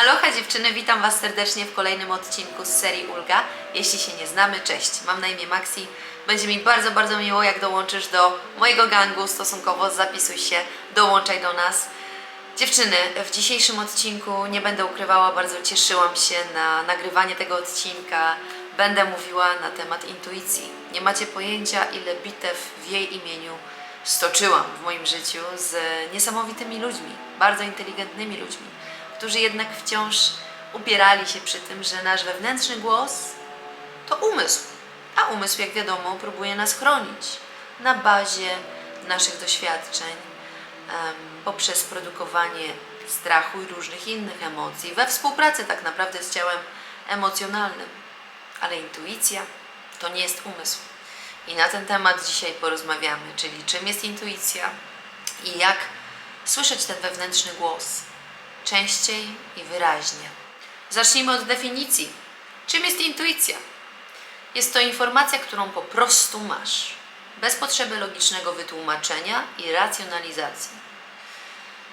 Aloha dziewczyny, witam Was serdecznie w kolejnym odcinku z serii Ulga. Jeśli się nie znamy, cześć, mam na imię Maxi. Będzie mi bardzo, bardzo miło, jak dołączysz do mojego gangu stosunkowo, zapisuj się, dołączaj do nas. Dziewczyny, w dzisiejszym odcinku nie będę ukrywała, bardzo cieszyłam się na nagrywanie tego odcinka. Będę mówiła na temat intuicji. Nie macie pojęcia, ile bitew w jej imieniu stoczyłam w moim życiu z niesamowitymi ludźmi, bardzo inteligentnymi ludźmi, którzy jednak wciąż upierali się przy tym, że nasz wewnętrzny głos to umysł. A umysł, jak wiadomo, próbuje nas chronić na bazie naszych doświadczeń, poprzez produkowanie strachu i różnych innych emocji, we współpracy tak naprawdę z ciałem emocjonalnym. Ale intuicja to nie jest umysł. I na ten temat dzisiaj porozmawiamy, czyli czym jest intuicja i jak słyszeć ten wewnętrzny głos częściej i wyraźnie. Zacznijmy od definicji. Czym jest intuicja? Jest to informacja, którą po prostu masz, bez potrzeby logicznego wytłumaczenia i racjonalizacji.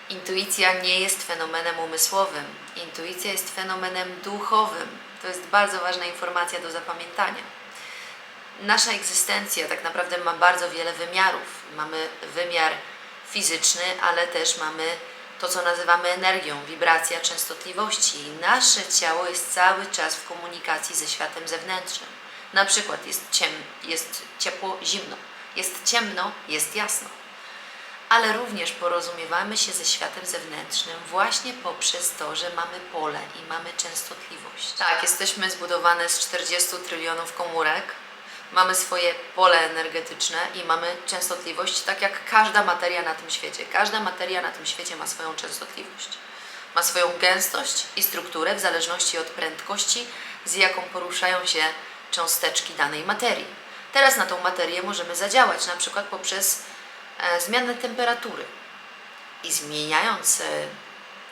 Intuicja nie jest fenomenem umysłowym, intuicja jest fenomenem duchowym. To jest bardzo ważna informacja do zapamiętania. Nasza egzystencja tak naprawdę ma bardzo wiele wymiarów. Mamy wymiar fizyczny, ale też mamy to, co nazywamy energią, wibracja częstotliwości. Nasze ciało jest cały czas w komunikacji ze światem zewnętrznym. Na przykład jest, ciem, jest ciepło, zimno, jest ciemno, jest jasno. Ale również porozumiewamy się ze światem zewnętrznym właśnie poprzez to, że mamy pole i mamy częstotliwość. Tak, jesteśmy zbudowane z 40 trylionów komórek, mamy swoje pole energetyczne i mamy częstotliwość, tak jak każda materia na tym świecie. Każda materia na tym świecie ma swoją częstotliwość. Ma swoją gęstość i strukturę w zależności od prędkości, z jaką poruszają się cząsteczki danej materii. Teraz na tą materię możemy zadziałać, na przykład poprzez e, zmianę temperatury. I zmieniając e,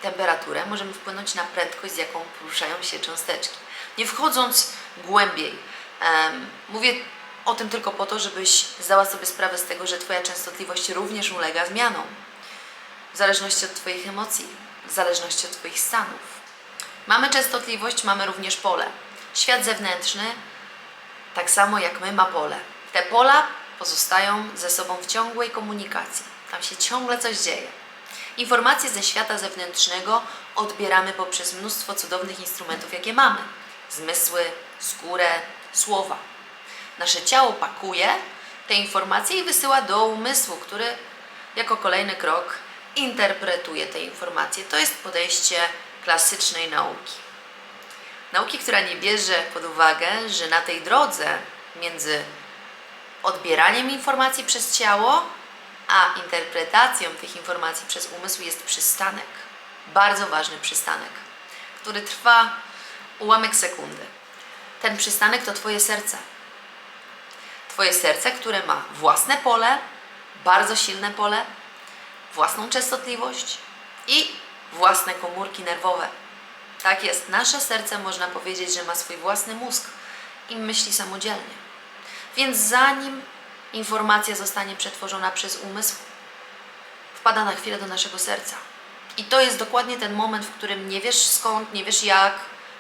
temperaturę, możemy wpłynąć na prędkość, z jaką poruszają się cząsteczki. Nie wchodząc głębiej, mówię o tym tylko po to, żebyś zdała sobie sprawę z tego, że Twoja częstotliwość również ulega zmianom. W zależności od Twoich emocji, w zależności od Twoich stanów. Mamy częstotliwość, mamy również pole. Świat zewnętrzny, tak samo jak my, ma pole. Te pola pozostają ze sobą w ciągłej komunikacji. Tam się ciągle coś dzieje. Informacje ze świata zewnętrznego odbieramy poprzez mnóstwo cudownych instrumentów, jakie mamy: zmysły, skórę, słowa. Nasze ciało pakuje te informacje i wysyła do umysłu, który jako kolejny krok interpretuje te informacje. To jest podejście klasycznej nauki. Nauki, która nie bierze pod uwagę, że na tej drodze między odbieraniem informacji przez ciało, a interpretacją tych informacji przez umysł jest przystanek. Bardzo ważny przystanek, który trwa ułamek sekundy. Ten przystanek to Twoje serce. Twoje serce, które ma własne pole, bardzo silne pole, własną częstotliwość i własne komórki nerwowe. Tak jest, nasze serce można powiedzieć, że ma swój własny mózg i myśli samodzielnie. Więc zanim informacja zostanie przetworzona przez umysł, wpada na chwilę do naszego serca. I to jest dokładnie ten moment, w którym nie wiesz skąd, nie wiesz jak,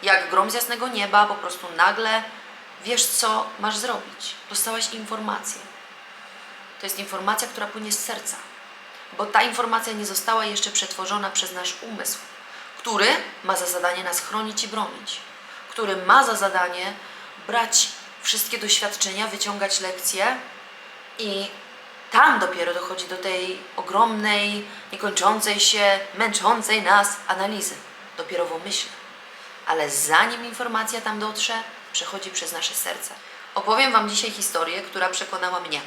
jak grom z jasnego nieba, po prostu nagle wiesz, co masz zrobić. Dostałaś informację. To jest informacja, która płynie z serca, bo ta informacja nie została jeszcze przetworzona przez nasz umysł, który ma za zadanie nas chronić i bronić, który ma za zadanie brać wszystkie doświadczenia, wyciągać lekcje i tam dopiero dochodzi do tej ogromnej, niekończącej się, męczącej nas analizy, dopiero w umyśle. Ale zanim informacja tam dotrze, przechodzi przez nasze serce. Opowiem Wam dzisiaj historię, która przekonała mnie.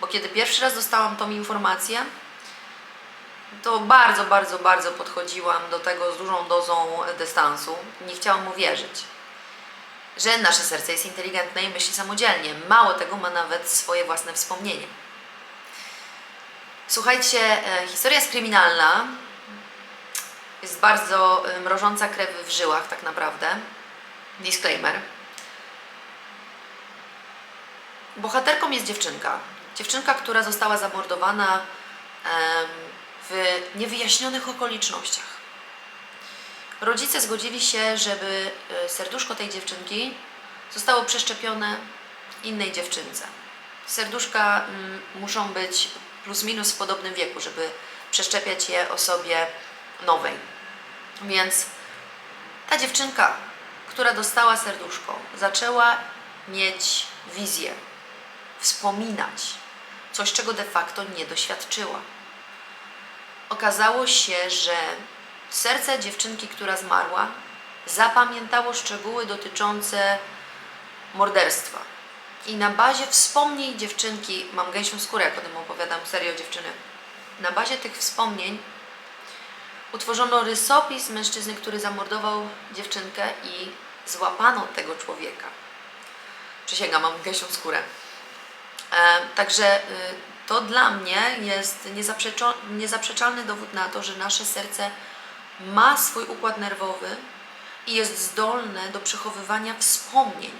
Bo kiedy pierwszy raz dostałam tą informację, to bardzo, bardzo, bardzo podchodziłam do tego z dużą dozą dystansu. Nie chciałam mu wierzyć, że nasze serce jest inteligentne i myśli samodzielnie. Mało tego, ma nawet swoje własne wspomnienie. Słuchajcie, e, historia jest kryminalna. Jest bardzo e, mrożąca krew w żyłach, tak naprawdę. Disclaimer. Bohaterką jest dziewczynka. Dziewczynka, która została zamordowana w niewyjaśnionych okolicznościach. rodzice zgodzili się, żeby e, serduszko tej dziewczynki zostało przeszczepione innej dziewczynce. Serduszka mm, muszą być plus minus w podobnym wieku, żeby przeszczepiać je osobie nowej. Więc ta dziewczynka, która dostała serduszko, zaczęła mieć wizję, wspominać coś, czego de facto nie doświadczyła. Okazało się, że serce dziewczynki, która zmarła, zapamiętało szczegóły dotyczące morderstwa. I na bazie wspomnień dziewczynki, mam gęsią skórę, jak o tym opowiadam, serio dziewczyny, na bazie tych wspomnień utworzono rysopis mężczyzny, który zamordował dziewczynkę i złapano tego człowieka. Przysięgam, mam gęsią skórę. E, także y, to dla mnie jest niezaprzeczalny dowód na to, że nasze serce ma swój układ nerwowy i jest zdolne do przechowywania wspomnień.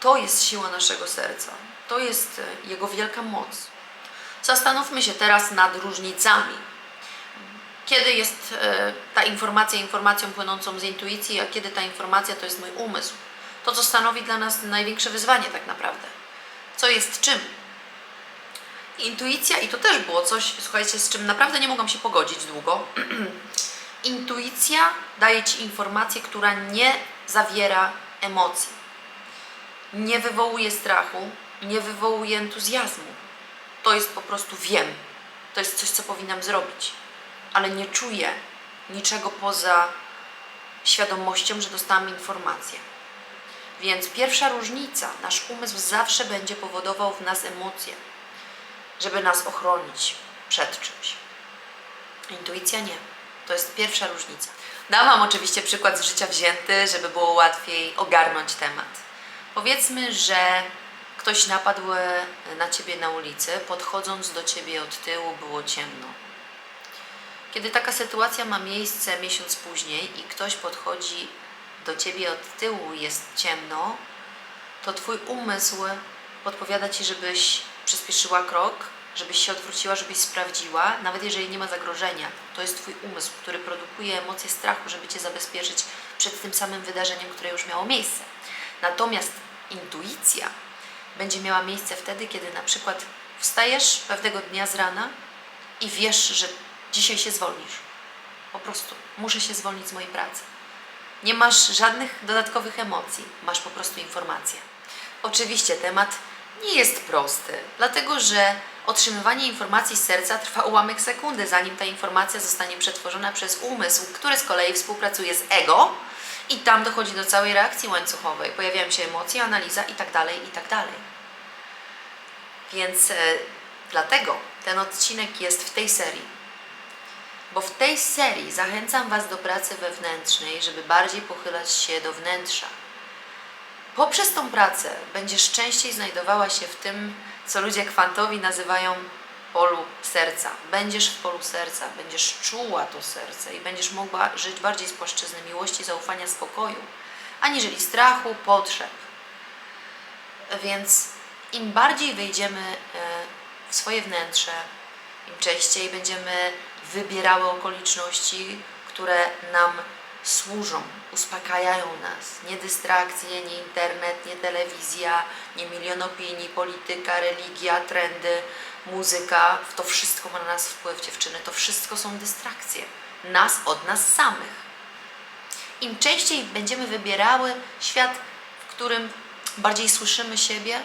To jest siła naszego serca. To jest e, jego wielka moc. Zastanówmy się teraz nad różnicami. Kiedy jest e, ta informacja informacją płynącą z intuicji, a kiedy ta informacja to jest mój umysł. To, co stanowi dla nas największe wyzwanie tak naprawdę. Co jest czym? Intuicja, i to też było coś, słuchajcie, z czym naprawdę nie mogłam się pogodzić długo. Intuicja daje Ci informację, która nie zawiera emocji. Nie wywołuje strachu, nie wywołuje entuzjazmu. To jest po prostu wiem. To jest coś, co powinnam zrobić. Ale nie czuję niczego poza świadomością, że dostałam informację. Więc pierwsza różnica, nasz umysł zawsze będzie powodował w nas emocje, żeby nas ochronić przed czymś. Intuicja nie. To jest pierwsza różnica. Dam Wam oczywiście przykład z życia wzięty, żeby było łatwiej ogarnąć temat. Powiedzmy, że ktoś napadł e, na Ciebie na ulicy, podchodząc do Ciebie od tyłu było ciemno. Kiedy taka sytuacja ma miejsce miesiąc później i ktoś podchodzi do Ciebie od tyłu, jest ciemno, to Twój umysł podpowiada Ci, żebyś przyspieszyła krok, żebyś się odwróciła, żebyś sprawdziła, nawet jeżeli nie ma zagrożenia. To jest Twój umysł, który produkuje emocje strachu, żeby Cię zabezpieczyć przed tym samym wydarzeniem, które już miało miejsce. Natomiast intuicja będzie miała miejsce wtedy, kiedy na przykład wstajesz pewnego dnia z rana i wiesz, że dzisiaj się zwolnisz. Po prostu muszę się zwolnić z mojej pracy. Nie masz żadnych dodatkowych emocji, masz po prostu informację. Oczywiście temat nie jest prosty, dlatego że otrzymywanie informacji z serca trwa ułamek sekundy, zanim ta informacja zostanie przetworzona przez umysł, który z kolei współpracuje z ego i tam dochodzi do całej reakcji łańcuchowej. Pojawiają się emocje, analiza i tak dalej, i tak. Więc e, dlatego ten odcinek jest w tej serii. Bo w tej serii zachęcam Was do pracy wewnętrznej, żeby bardziej pochylać się do wnętrza. Poprzez tą pracę będziesz częściej znajdowała się w tym, co ludzie kwantowi nazywają polu serca. Będziesz w polu serca, będziesz czuła to serce i będziesz mogła żyć bardziej z płaszczyzny miłości, zaufania, spokoju, aniżeli strachu, potrzeb. Więc im bardziej wejdziemy e, w swoje wnętrze, im częściej będziemy wybierały okoliczności, które nam służą, uspokajają nas. Nie dystrakcje, nie internet, nie telewizja, nie milion opinii, polityka, religia, trendy, muzyka. To wszystko ma na nas wpływ, dziewczyny. To wszystko są dystrakcje. Nas od nas samych. Im częściej będziemy wybierały świat, w którym bardziej słyszymy siebie,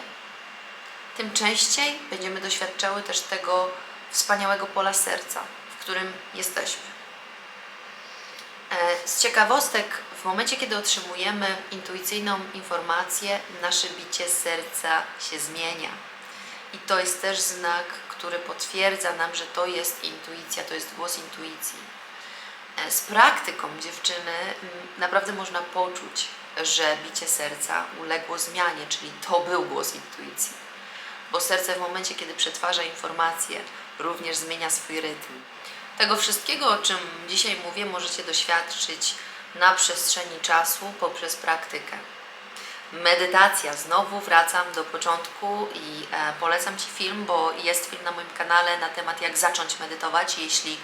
tym częściej będziemy doświadczały też tego wspaniałego pola serca, w którym jesteśmy. E, Z ciekawostek, w momencie, kiedy otrzymujemy intuicyjną informację, nasze bicie serca się zmienia. I to jest też znak, który potwierdza nam, że to jest intuicja, to jest głos intuicji. E, Z praktyką dziewczyny naprawdę można poczuć, że bicie serca uległo zmianie, czyli to był głos intuicji. Bo serce w momencie, kiedy przetwarza informacje, również zmienia swój rytm. Tego wszystkiego, o czym dzisiaj mówię, możecie doświadczyć na przestrzeni czasu poprzez praktykę. Medytacja. Znowu wracam do początku i e, polecam Ci film, bo jest film na moim kanale na temat jak zacząć medytować. Jeśli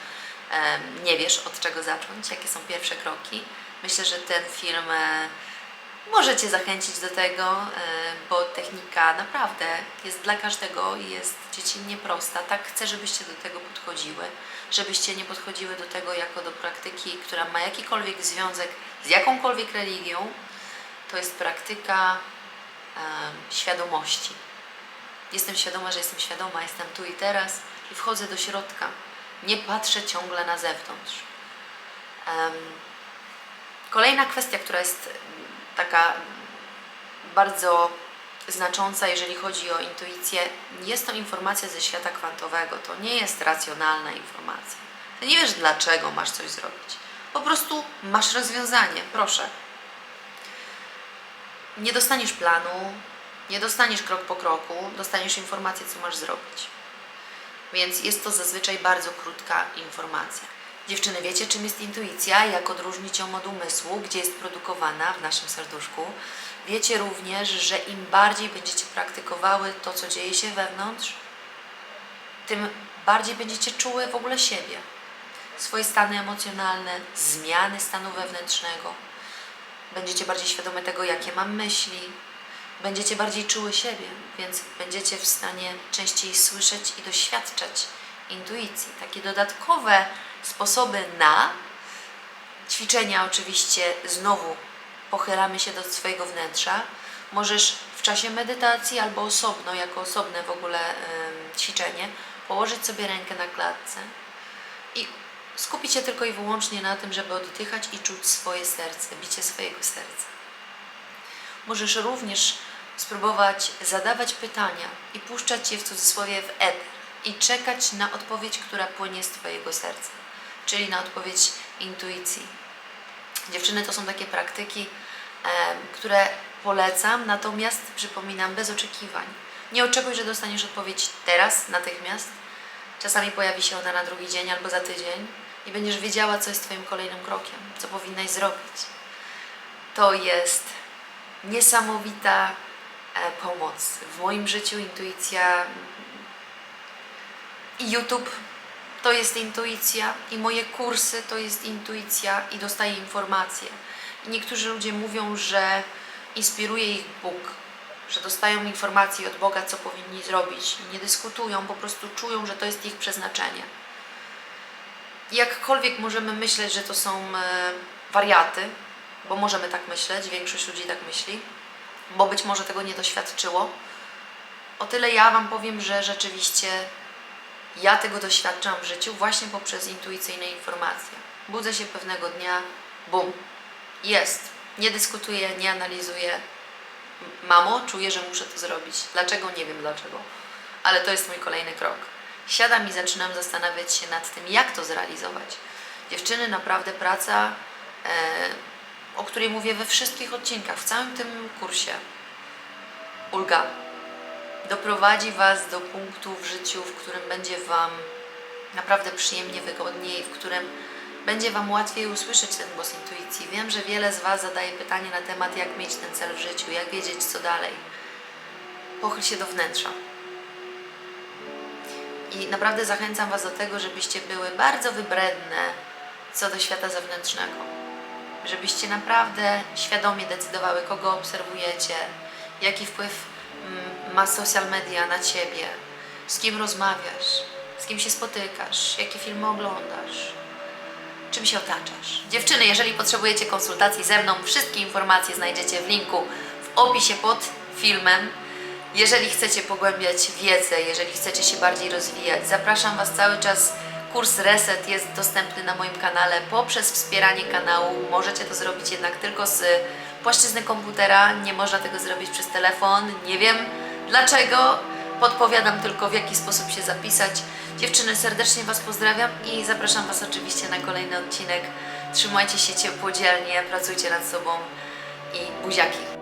em, nie wiesz od czego zacząć, jakie są pierwsze kroki. Myślę, że ten film e, może Cię zachęcić do tego, e, bo technika naprawdę jest dla każdego i jest dziecinnie prosta. Tak chcę, żebyście do tego podchodziły, żebyście nie podchodziły do tego jako do praktyki, która ma jakikolwiek związek z jakąkolwiek religią. To jest praktyka świadomości. Jestem świadoma, że jestem świadoma, jestem tu i teraz i wchodzę do środka. Nie patrzę ciągle na zewnątrz. Kolejna kwestia, która jest taka bardzo znacząca, jeżeli chodzi o intuicję, jest to informacja ze świata kwantowego. To nie jest racjonalna informacja. Ty nie wiesz, dlaczego masz coś zrobić. Po prostu masz rozwiązanie. Proszę. Nie dostaniesz planu, nie dostaniesz krok po kroku, dostaniesz informację, co masz zrobić. Więc jest to zazwyczaj bardzo krótka informacja. Dziewczyny, wiecie, czym jest intuicja? Jak odróżnić ją od umysłu, gdzie jest produkowana w naszym serduszku? Wiecie również, że im bardziej będziecie praktykowały to, co dzieje się wewnątrz, tym bardziej będziecie czuły w ogóle siebie, swoje stany emocjonalne, zmiany stanu wewnętrznego. Będziecie bardziej świadome tego, jakie mam myśli, będziecie bardziej czuły siebie, więc będziecie w stanie częściej słyszeć i doświadczać intuicji. Takie dodatkowe sposoby na ćwiczenia, oczywiście znowu pochylamy się do swojego wnętrza. Możesz w czasie medytacji albo osobno, jako osobne w ogóle ćwiczenie, położyć sobie rękę na klatce i skupić się tylko i wyłącznie na tym, żeby oddychać i czuć swoje serce, bicie swojego serca. Możesz również spróbować zadawać pytania i puszczać je w cudzysłowie w eter i czekać na odpowiedź, która płynie z Twojego serca, czyli na odpowiedź intuicji. Dziewczyny, to są takie praktyki, które polecam, natomiast przypominam bez oczekiwań. Nie oczekuj, że dostaniesz odpowiedź teraz, natychmiast. Czasami pojawi się ona na drugi dzień albo za tydzień i będziesz wiedziała, co jest Twoim kolejnym krokiem, co powinnaś zrobić. To jest niesamowita e, pomoc. W moim życiu intuicja i YouTube to jest intuicja, i moje kursy to jest intuicja, i dostaję informacje. I niektórzy ludzie mówią, że inspiruje ich Bóg, że dostają informacje od Boga, co powinni zrobić. Nie dyskutują, po prostu czują, że to jest ich przeznaczenie. Jakkolwiek możemy myśleć, że to są e, wariaty, bo możemy tak myśleć, większość ludzi tak myśli, bo być może tego nie doświadczyło, o tyle ja Wam powiem, że rzeczywiście ja tego doświadczam w życiu właśnie poprzez intuicyjne informacje. Budzę się pewnego dnia, bum, jest. Nie dyskutuję, nie analizuję. Mamo, czuję, że muszę to zrobić. Dlaczego? Nie wiem dlaczego. Ale to jest mój kolejny krok. Siadam i zaczynam zastanawiać się nad tym, jak to zrealizować. Dziewczyny, naprawdę praca, e, o której mówię we wszystkich odcinkach, w całym tym kursie. Ulga, doprowadzi Was do punktu w życiu, w którym będzie Wam naprawdę przyjemnie, wygodniej, w którym będzie Wam łatwiej usłyszeć ten głos intuicji. Wiem, że wiele z Was zadaje pytanie na temat, jak mieć ten cel w życiu, jak wiedzieć, co dalej. Pochyl się do wnętrza. I naprawdę zachęcam Was do tego, żebyście były bardzo wybredne co do świata zewnętrznego. Żebyście naprawdę świadomie decydowały, kogo obserwujecie, jaki wpływ ma social media na Ciebie, z kim rozmawiasz, z kim się spotykasz, jakie filmy oglądasz, czym się otaczasz. Dziewczyny, jeżeli potrzebujecie konsultacji ze mną, wszystkie informacje znajdziecie w linku w opisie pod filmem. Jeżeli chcecie pogłębiać wiedzę, jeżeli chcecie się bardziej rozwijać, zapraszam Was cały czas. Kurs Reset jest dostępny na moim kanale poprzez wspieranie kanału. Możecie to zrobić jednak tylko z płaszczyzny komputera, nie można tego zrobić przez telefon. Nie wiem dlaczego, podpowiadam tylko w jaki sposób się zapisać. Dziewczyny, serdecznie Was pozdrawiam i zapraszam Was oczywiście na kolejny odcinek. Trzymajcie się ciepło, dzielnie, pracujcie nad sobą i buziaki.